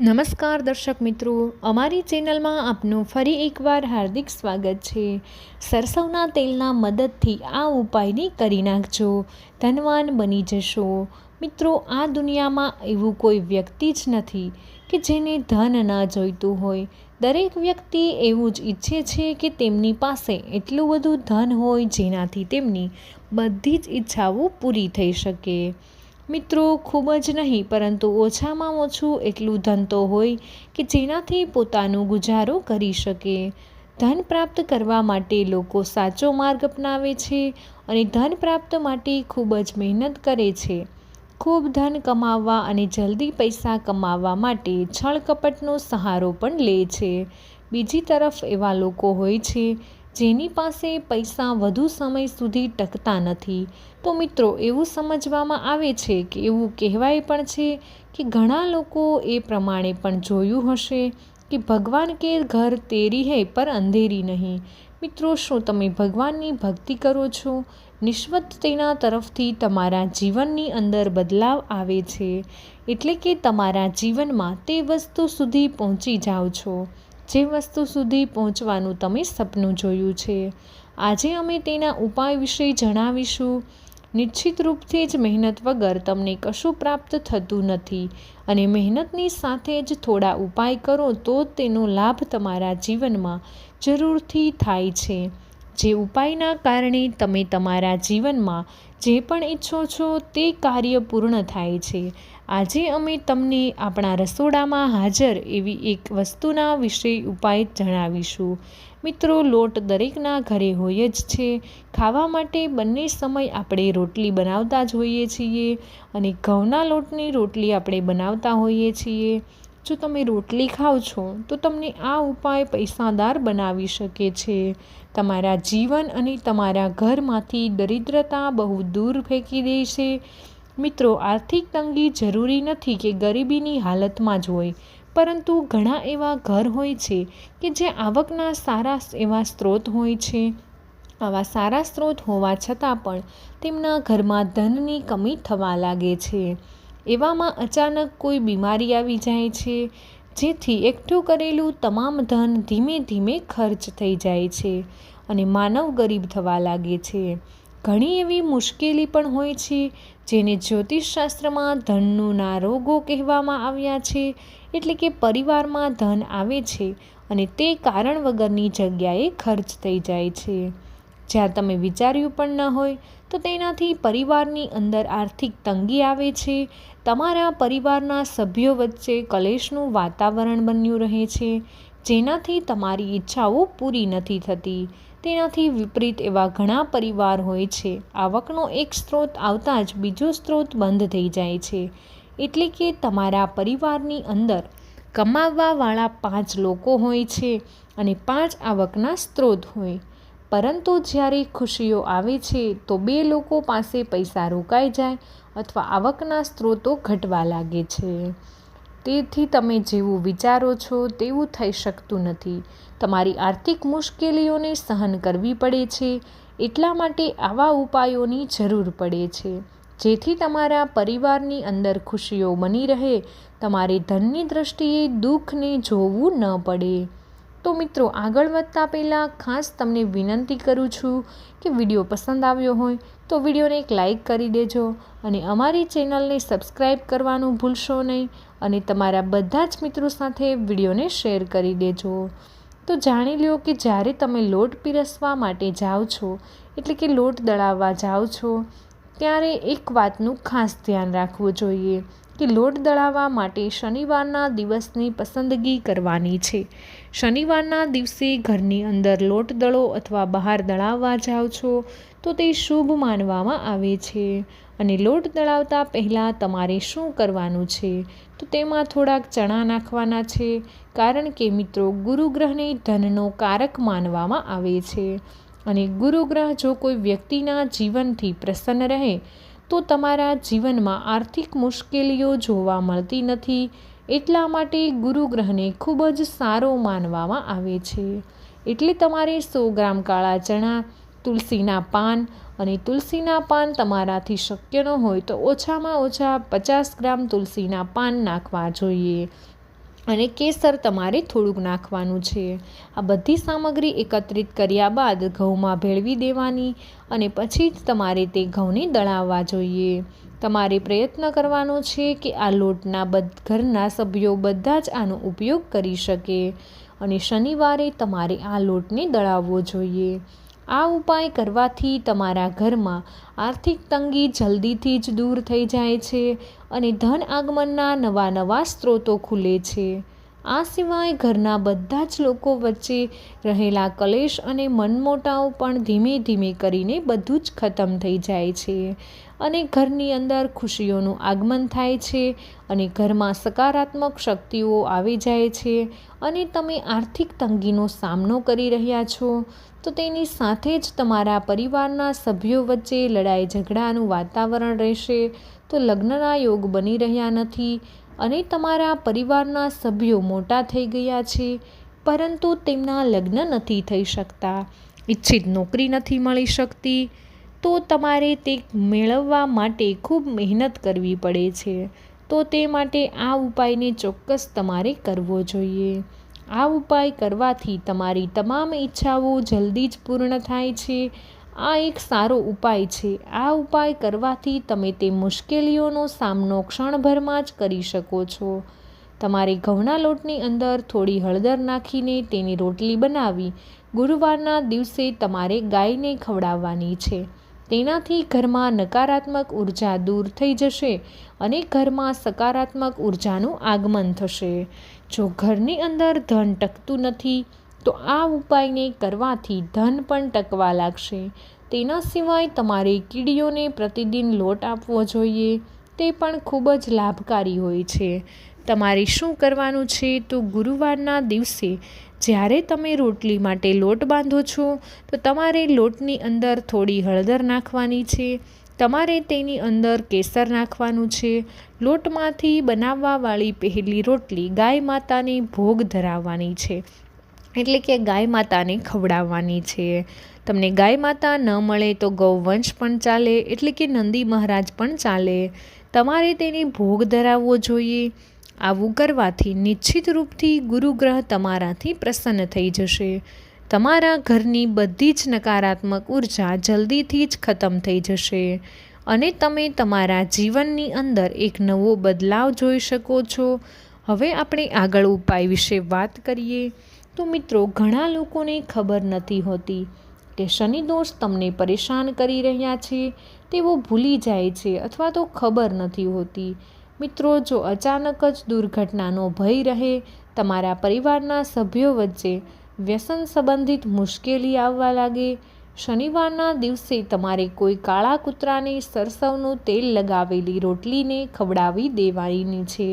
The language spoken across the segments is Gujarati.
નમસ્કાર દર્શક મિત્રો, અમારી ચેનલમાં આપનું ફરી એકવાર હાર્દિક સ્વાગત છે. સરસવના તેલના મદદથી આ ઉપાયને કરી નાખજો. ધનવાન બની જશો. મિત્રો, આ દુનિયામાં એવું કોઈ વ્યક્તિ જ નથી કે જેને ધન ન જોઈતું હોય. દરેક વ્યક્તિ એવું જ ઈચ્છે છે કે તેમની પાસે એટલું બધું ધન હોય જેનાથી તેમની બધી જ ઈચ્છાઓ પૂરી થઈ શકે. મિત્રો, ખૂબ જ નહીં, પરંતુ ઓછામાં ઓછું એટલું ધન તો હોય કે જેનાથી પોતાનું ગુજારો કરી શકે. ધન પ્રાપ્ત કરવા માટે લોકો સાચો માર્ગ અપનાવે છે અને ધન પ્રાપ્ત માટે ખૂબ જ મહેનત કરે છે. ખૂબ ધન કમાવવા અને જલ્દી પૈસા કમાવવા માટે છળ કપટનો સહારો પણ લે છે. બીજી તરફ એવા લોકો હોય છે જેની પાસે પૈસા વધુ સમય સુધી ટકતા નથી. તો મિત્રો, એવું સમજવામાં આવે છે કે એવું કહેવાય પણ છે કે ઘણા લોકો એ પ્રમાણે પણ જોયું હશે કે ભગવાન કે ઘર તેરી હૈ પર અંધેરી નહીં. મિત્રો, શું તમે ભગવાનની ભક્તિ કરો છો? નિસ્વત તેના તરફથી તમારા જીવનની અંદર બદલાવ આવે છે. એટલે કે તમારા જીવનમાં તે વસ્તુ સુધી પહોંચી જાઓ છો. જે વસ્તુ સુધી પહોંચવાનું તમે સપનું જોયું છે. આજે અમે તેના ઉપાય વિશે જણાવીશું. નિશ્ચિત રૂપથી જ મહેનત વગર તમને કશું પ્રાપ્ત થતું નથી અને મહેનતની સાથે જ થોડા ઉપાય કરો તો તેનો લાભ તમારા જીવનમાં જરૂરથી થાય છે. જે ઉપાયના કારણે તમે તમારા જીવનમાં જે પણ ઈચ્છો છો તે કાર્ય પૂર્ણ થાય છે. આજે અમે તમને આપણા રસોડામાં હાજર એવી એક વસ્તુના વિશે ઉપાય જણાવીશું. મિત્રો, લોટ દરેકના ઘરે હોય જ છે. ખાવા માટે બંને સમય આપણે રોટલી બનાવતા જ હોઈએ છીએ અને ઘઉંના લોટની રોટલી આપણે બનાવતા હોઈએ છીએ. જો તમે રોટલી ખાઓ છો, તો તમને આ ઉપાય પૈસાદાર બનાવી શકે છે. તમારા જીવન અને તમારા ઘરમાંથી દરિદ્રતા બહુ દૂર ફેંકી દે છે. મિત્રો, આર્થિક તંગી જરૂરી નથી કે ગરીબીની હાલતમાં જ હોય, પરંતુ ઘણા એવા ઘર હોય છે કે જે આવકના સારા એવા સ્ત્રોત હોય છે. આવા સારા સ્ત્રોત હોવા છતાં પણ તેમના ઘરમાં ધનની કમી થવા લાગે છે. એવામાં અચાનક કોઈ બીમારી આવી જાય છે જેથી એકઠું કરેલું તમામ ધન ધીમે ધીમે ખર્ચ થઈ જાય છે અને માનવ ગરીબ થવા લાગે છે. ઘણી એવી મુશ્કેલી પણ હોય છે જેને જ્યોતિષશાસ્ત્રમાં ધનના રોગો કહેવામાં આવ્યા છે, એટલે કે પરિવારમાં ધન આવે છે અને તે કારણ વગરની જગ્યાએ ખર્ચ થઈ જાય છે. જ્યાં તમે વિચાર્યું પણ ન હોય તો તેનાથી પરિવારની અંદર આર્થિક તંગી આવે છે. તમારા પરિવારના સભ્યો વચ્ચે કલેશનું વાતાવરણ બન્યું રહે છે. જેનાથી તમારી ઈચ્છાઓ પૂરી નથી થતી. તેનાથી વિપરીત એવા ઘણા પરિવાર હોય છે. આવકનો એક સ્ત્રોત આવતા જ બીજો સ્ત્રોત બંધ થઈ જાય છે. એટલે કે તમારા પરિવારની અંદર કમાવવાવાળા પાંચ લોકો હોય છે અને પાંચ આવકના સ્ત્રોત હોય. પરંતુ જ્યારે ખુશીઓ આવે છે, તો બે લોકો પાસે પૈસા રોકાઈ જાય અથવા આવકના સ્ત્રોતો ઘટવા લાગે છે. તેથી તમે જેવું વિચારો છો, તેવું થઈ શકતું નથી. તમારી આર્થિક મુશ્કેલીઓને સહન કરવી પડે છે, એટલા માટે આવા ઉપાયોની જરૂર પડે છે. જેથી તમારા પરિવારની અંદર ખુશીઓ બની રહે, તમારે ધનની દ્રષ્ટિએ દુઃખને જોવું ન પડે. તો મિત્રો, આગળ વધતા પહેલાં ખાસ તમને વિનંતી કરું છું કે વીડિયો પસંદ આવ્યો હોય તો વિડીયોને એક લાઇક કરી દેજો અને અમારી ચેનલને સબસ્ક્રાઈબ કરવાનું ભૂલશો નહીં અને તમારા બધા જ મિત્રો સાથે વિડીયોને શેર કરી દેજો. તો જાણી લો કે જ્યારે તમે લોટ પીરસવા માટે જાઓ છો, એટલે કે લોટ દળાવવા જાઓ છો, ત્યારે એક વાતનું ખાસ ધ્યાન રાખવું જોઈએ. કે લોટ દળાવવા માટે શનિવારના દિવસની પસંદગી કરવાની છે. શનિવારના દિવસે ઘરની અંદર લોટ દળો અથવા બહાર દળાવવા જાઓ છો, તો તે શુભ માનવામાં આવે છે. અને લોટ દળાવતા પહેલાં તમારે શું કરવાનું છે? તો તેમાં થોડાક ચણા નાખવાના છે, કારણ કે મિત્રો ગુરુગ્રહને ધનનો કારક માનવામાં આવે છે. અને ગુરુગ્રહ જો કોઈ વ્યક્તિના જીવનથી પ્રસન્ન રહે તો તમારા જીવનમાં આર્થિક મુશ્કેલીઓ જોવા મળતી નથી, એટલા માટે ગુરુગ્રહને ખૂબ જ સારો માનવામાં આવે છે. એટલે તમારે સો ગ્રામ કાળા ચણા, તુલસીના પાન અને તુલસીના પાન તમારાથી શક્ય ન હોય તો ઓછામાં ઓછા પચાસ ગ્રામ તુલસીના પાન નાખવા જોઈએ. અને કેસર તમારે થોડુંક નાખવાનું છે. આ બધી સામગ્રી એકત્રિત કર્યા બાદ ઘઉંમાં ભેળવી દેવાની અને પછી જ તમારે તે ઘઉંને દળાવવા જોઈએ. તમારે પ્રયત્ન કરવાનો છે કે આ લોટના બધ, ઘરના સભ્યો બધા જ આનો ઉપયોગ કરી શકે અને શનિવારે તમારે આ લોટને દળાવવો જોઈએ. આ ઉપાય કરવાથી તમારા ઘરમાં આર્થિક તંગી જલ્દીથી જ દૂર થઈ જાય છે અને ધન આગમનના નવા નવા સ્ત્રોતો ખુલે છે. આ સિવાય ઘરના બધા જ લોકો વચ્ચે રહેલા કલેશ અને મનમોટાવ પણ ધીમે ધીમે કરીને બધું જ ખતમ થઈ જાય છે અને ઘરની અંદર ખુશીઓનું આગમન થાય છે અને ઘરમાં સકારાત્મક શક્તિઓ આવી જાય છે અને તમે આર્થિક તંગીનો સામનો કરી રહ્યા છો, તો તેની સાથે જ તમારા પરિવારના સભ્યો વચ્ચે લડાઈ ઝઘડાનું વાતાવરણ રહેશે તો લગ્નના યોગ બની રહ્યા નથી અને તમારા પરિવારના સભ્યો મોટા થઈ ગયા છે, પરંતુ તેમના લગ્ન નથી થઈ શકતા, ઈચ્છિત નોકરી નથી મળી શકતી, તો તમારે તે મેળવવા માટે ખૂબ મહેનત કરવી પડે છે. તો તે માટે આ ઉપાયને ચોક્કસ તમારે કરવો જોઈએ. આ ઉપાય કરવાથી તમારી તમામ ઈચ્છાઓ જલ્દી જ પૂર્ણ થાય છે આ એક સારો ઉપાય છે. આ ઉપાય કરવાથી તમે તે મુશ્કેલીઓનો સામનો ક્ષણભરમાં જ કરી શકો છો. તમારે ઘઉંના લોટની અંદર થોડી હળદર નાખીને તેની રોટલી બનાવી ગુરુવારના દિવસે તમારે ગાયને ખવડાવવાની છે. તેનાથી ઘરમાં નકારાત્મક ઊર્જા દૂર થઈ જશે અને ઘરમાં સકારાત્મક ઉર્જાનું આગમન થશે. જો ઘરની અંદર ધન ટકતું નથી તો આ ઉપાયને કરવાથી ધન પણ ટકવા લાગશે. તેના સિવાય તમારે કીડીઓને પ્રતિદિન લોટ આપવો જોઈએ. તે પણ ખૂબ જ લાભકારી હોય છે. તમારે શું કરવાનું છે તો ગુરુવારના દિવસે જ્યારે તમે રોટલી માટે લોટ બાંધો છો, તો તમારે લોટની અંદર થોડી હળદર નાખવાની છે. તમારે તેની અંદર કેસર નાખવાનું છે. લોટમાંથી બનાવવાવાળી પહેલી રોટલી ગાય માતાને ભોગ ધરાવવાની છે. એટલે કે ગાય માતાને ખવડાવવાની છે. તમને ગાય માતા ન મળે તો ગૌવંશ પણ ચાલે, એટલે કે નંદી મહારાજ પણ ચાલે. તમારે તેને ભોગ ધરાવવો જોઈએ. આવું કરવાથી નિશ્ચિત રૂપથી ગુરુગ્રહ તમારાથી પ્રસન્ન થઈ જશે. તમારા ઘરની બધી જ નકારાત્મક ઊર્જા જલ્દીથી જ ખતમ થઈ જશે. અને તમે તમારા જીવનની અંદર એક નવો બદલાવ જોઈ શકો છો. હવે આપણે આગળ ઉપાય વિશે વાત કરીએ. તો મિત્રો, ઘણા લોકોને ખબર નથી હોતી કે શનિ દોષ તમને પરેશાન કરી રહ્યા છે, તેઓ ભૂલી જાય છે અથવા તો ખબર નથી હોતી. મિત્રો, જો અચાનક જ દુર્ઘટનાનો ભય રહે, તમારા પરિવારના સભ્યો વચ્ચે વ્યસન સંબંધિત મુશ્કેલી આવવા લાગે, શનિવારના દિવસે તમારે કોઈ કાળા કૂતરાને સરસવનું તેલ લગાવેલી રોટલીને ખવડાવી દેવાની છે.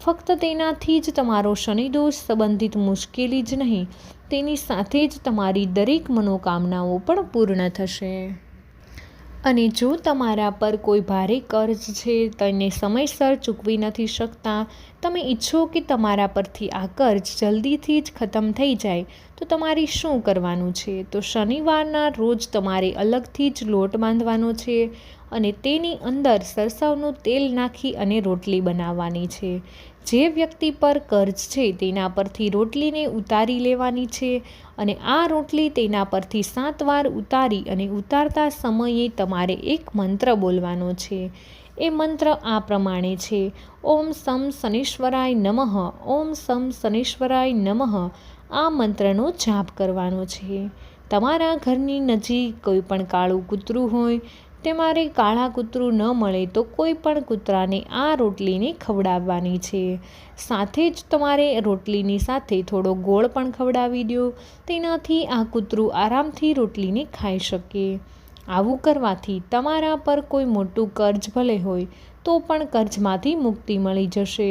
ફક્ત તેનાથી જ તમારો શનિદોષ સંબંધિત મુશ્કેલી જ નહીં, તેની સાથે જ તમારી દરેક મનોકામનાઓ પણ પૂર્ણ થશે. અને જો તમારા પર કોઈ ભારે કર્જ છે, તેને સમયસર ચૂકવી નથી શકતા, તમે ઈચ્છો કે તમારા પરથી આ કર્જ જલ્દીથી જ ખતમ થઈ જાય, તો તમારે શું કરવાનું છે? તો શનિવારના રોજ તમારે અલગથી જ લોટ બાંધવાનો છે અને તેની અંદર સરસવનું તેલ નાખી અને રોટલી બનાવવાની છે. જે વ્યક્તિ પર કર્જ છે તેના પરથી રોટલીને ઉતારી લેવાની છે અને આ રોટલી તેના પરથી સાત વાર ઉતારી અને ઉતારતા સમયે તમારે એક મંત્ર બોલવાનો છે. એ મંત્ર આ પ્રમાણે છે. ઓમ સમ શનિશ્વરાય નમઃ. ઓમ સમ શનિશ્વરાય નમઃ. આ મંત્રનો જાપ કરવાનો છે. તમારા ઘરની નજીક કોઈ પણ કાળું કૂતરું હોય તમારે કાળા કૂતરું ન મળે તો કોઈ પણ કૂતરાને આ રોટલીને ખવડાવવાની છે. સાથે જ તમારે રોટલીની સાથે થોડો ગોળ પણ ખવડાવી દો. તેનાથી આ કૂતરું આરામથી રોટલીને ખાઈ શકે. આવું કરવાથી તમારા પર કોઈ મોટું કર્જ ભલે હોય, તો પણ કર્જમાંથી મુક્તિ મળી જશે.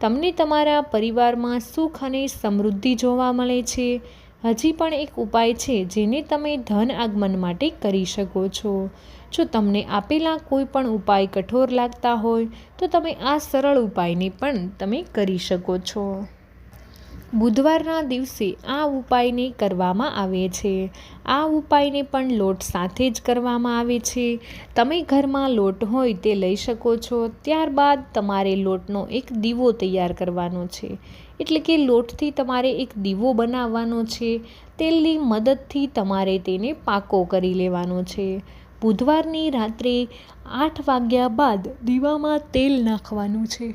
તમને તમારા પરિવારમાં સુખ અને સમૃદ્ધિ જોવા મળે છે. હજી પણ એક ઉપાય છે જેને તમે ધન આગમન માટે કરી શકો છો. જો તમને આપેલા કોઈ પણ ઉપાય કઠોર લાગતા હોય, તો તમે આ સરળ ઉપાયને પણ તમે કરી શકો છો. બુધવારના દિવસે આ ઉપાયને કરવામાં આવે છે. આ ઉપાયને પણ લોટ સાથે જ કરવામાં આવે છે. તમે ઘરમાં લોટ હોય તે લઈ શકો છો. ત્યારબાદ તમારે લોટનો એક દીવો તૈયાર કરવાનો છે. એટલે કે લોટથી તમારે એક દીવો બનાવવાનો છે. તેલની મદદથી તમારે તેને પાકો કરી લેવાનો છે. બુધવારની રાત્રે આઠ વાગ્યા બાદ દીવામાં તેલ નાખવાનું છે.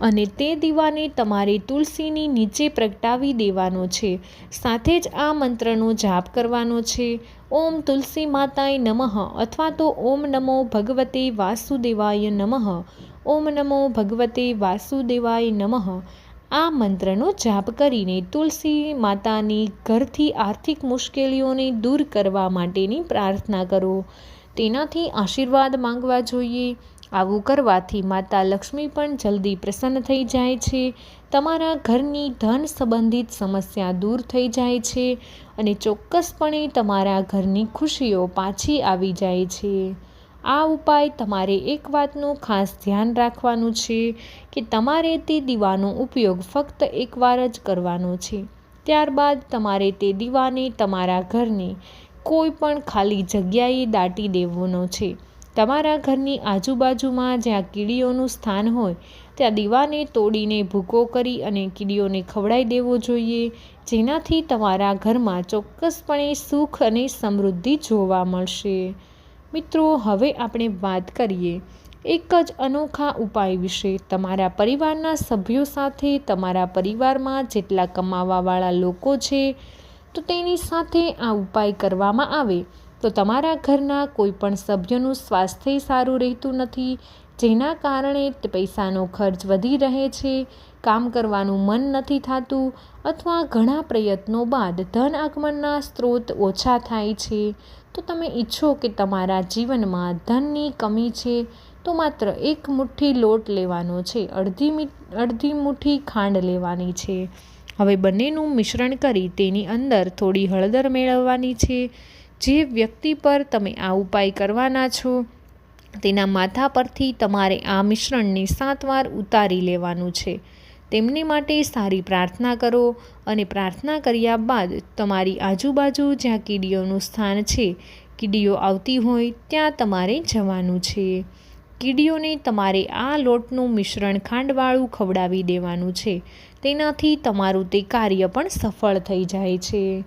અને તે દીવાને તમારે તુલસીની નીચે પ્રગટાવી દેવાનો છે. સાથે જ આ મંત્રનો જાપ કરવાનો છે. ઓમ તુલસી માતાય નમઃ અથવા તો ઓમ નમો ભગવતે વાસુદેવાય નમઃ. ઓમ નમો ભગવતે વાસુદેવાય નમઃ. આ મંત્રનો જાપ કરીને તુલસી માતાની ઘરથી આર્થિક મુશ્કેલીઓને દૂર કરવા માટેની પ્રાર્થના કરો. તેનાથી આશીર્વાદ માંગવા જોઈએ. આવું કરવાથી માતા લક્ષ્મી પણ જલ્દી પ્રસન્ન થઈ જાય છે. તમારા ઘરની ધન સંબંધિત સમસ્યા દૂર થઈ જાય છે અને ચોક્કસપણે તમારા ઘરની ખુશીઓ પાછી આવી જાય છે. આ ઉપાય તમારે એક વાતનું ખાસ ધ્યાન રાખવાનું છે કે તમારે તે દીવાનો ઉપયોગ ફક્ત એકવાર જ કરવાનો છે. ત્યારબાદ તમારે તે દીવાને તમારા ઘરની કોઈ પણ ખાલી જગ્યાએ દાટી દેવાનો છે. તમારા ઘરની આજુબાજુમાં જ્યાં કીડીઓનું સ્થાન હોય, ત્યાં દીવાને તોડીને ભૂકો કરી અને કીડીઓને ખવડાવી દેવો જોઈએ, જેનાથી તમારા ઘરમાં ચોક્કસપણે સુખ અને સમૃદ્ધિ જોવા મળશે. મિત્રો, હવે આપણે વાત કરીએ એક જ અનોખા ઉપાય વિશે. તમારા પરિવારના સભ્યો સાથે, તમારા પરિવારમાં જેટલા કમાવાવાળા લોકો છે, તો તેની સાથે આ ઉપાય કરવામાં આવે. તો તમારા ઘરના કોઈપણ સભ્યનું સ્વાસ્થ્ય સારું રહેતું નથી, જેના કારણે પૈસાનો ખર્ચ વધી રહે છે, કામ કરવાનું મન નથી થતું, અથવા ઘણા પ્રયત્નો બાદ ધન આગમનના સ્ત્રોત ઓછા થાય છે. તો તમે ઈચ્છો કે તમારા જીવનમાં ધનની કમી છે, તો માત્ર એક મુઠ્ઠી લોટ લેવાનો છે, અડધી અડધી મુઠ્ઠી ખાંડ લેવાની છે. હવે બંનેનું મિશ્રણ કરી તેની અંદર થોડી હળદર મેળવવાની છે. જે વ્યક્તિ પર તમે આ ઉપાય કરવાના છો, તેના માથા પરથી તમારે આ મિશ્રણને સાત વાર ઉતારી લેવાનું છે. તેમની માટે સારી પ્રાર્થના કરો અને પ્રાર્થના કર્યા બાદ તમારી આજુબાજુ જ્યાં કીડીઓનું સ્થાન છે, કીડીઓ આવતી હોય ત્યાં તમારે જવાનું છે. કીડીઓને તમારે આ લોટનું મિશ્રણ ખાંડવાળું ખવડાવી દેવાનું છે. તેનાથી તમારું તે કાર્ય પણ સફળ થઈ જાય છે.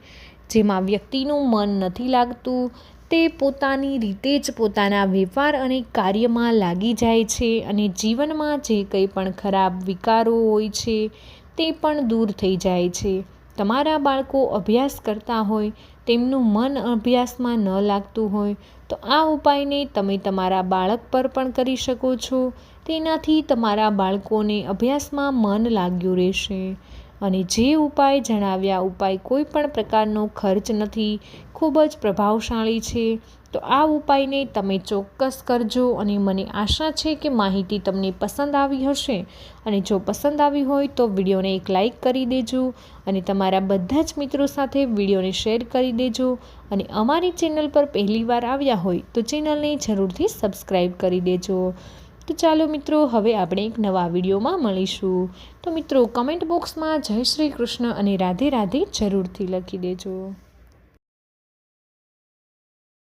જેમાં વ્યક્તિનું મન નથી લાગતું તે પોતાની રીતે જ પોતાના વેપાર અને કાર્યમાં લાગી જાય છે અને જીવનમાં જે કંઈ પણ ખરાબ વિકારો હોય છે, તે પણ દૂર થઈ જાય છે. તમારા બાળકો અભ્યાસ કરતા હોય, તેમનું મન અભ્યાસમાં ન લાગતું હોય, તો આ ઉપાયને તમે તમારા બાળક પર પણ કરી શકો છો. તેનાથી તમારા બાળકોને અભ્યાસમાં મન લાગ્યું રહેશે. અને જે ઉપાય જણાવ્યા ઉપાય કોઈ પણ પ્રકારનો ખર્ચ નથી, ખૂબ જ પ્રભાવશાળી છે. તો આ ઉપાયને તમે ચોક્કસ કરજો અને મને આશા છે કે માહિતી તમને પસંદ આવી હશે. અને જો પસંદ આવી હોય તો વિડીયોને એક લાઈક કરી દેજો અને તમારા બધા જ મિત્રો સાથે વિડીયોને શેર કરી દેજો. અને અમારી ચેનલ પર પહેલીવાર આવ્યા હોય તો ચેનલને જરૂરથી સબસ્ક્રાઈબ કરી દેજો. ચાલો મિત્રો, હવે આપણે એક નવા વિડીયોમાં મળીશું. તો મિત્રો કમેન્ટ બોક્સમાં જય શ્રી કૃષ્ણ અને રાધે રાધે જરૂરથી લખી દેજો.